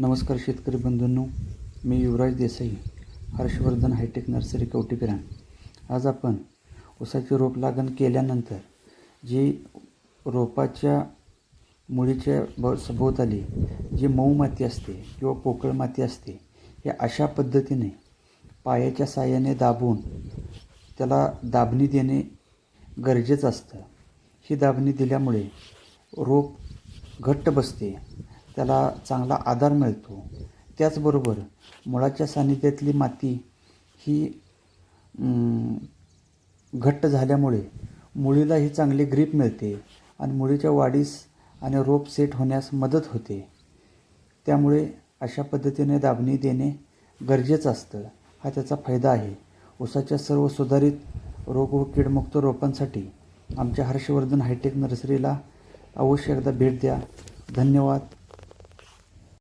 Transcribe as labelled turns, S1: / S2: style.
S1: नमस्कार शेतकरी बंधूंनो मी युवराज देसाई हर्षवर्धन हायटेक नर्सरी कवटीपिराण आज आपण ऊसाची रोप लागण केल्यानंतर जी रोपाच्या मुळीच्या ब सभोवताली जी मऊ माती असते किंवा पोकळ माती असते हे अशा पद्धतीने पायाच्या साहाय्याने दाबून त्याला दाबणी देणे गरजेचं असतं. ही दाबणी दिल्यामुळे रोप घट्ट बसते. त्याला चांगला आधार मिळतो. त्याचबरोबर मुळाच्या सान्निध्यातली माती ही घट्ट झाल्यामुळे मुळीला ही चांगली ग्रीप मिळते आणि मुळीच्या वाढीस आणि रोप सेट होण्यास मदत होते. त्यामुळे अशा पद्धतीने दाबणी देणे गरजेचं असतं. हा त्याचा फायदा आहे. ऊसाच्या सर्व सुधारित रोग व कीडमुक्त रोपांसाठी आमच्या हर्षवर्धन हायटेक नर्सरीला अवश्य एकदा भेट द्या. धन्यवाद.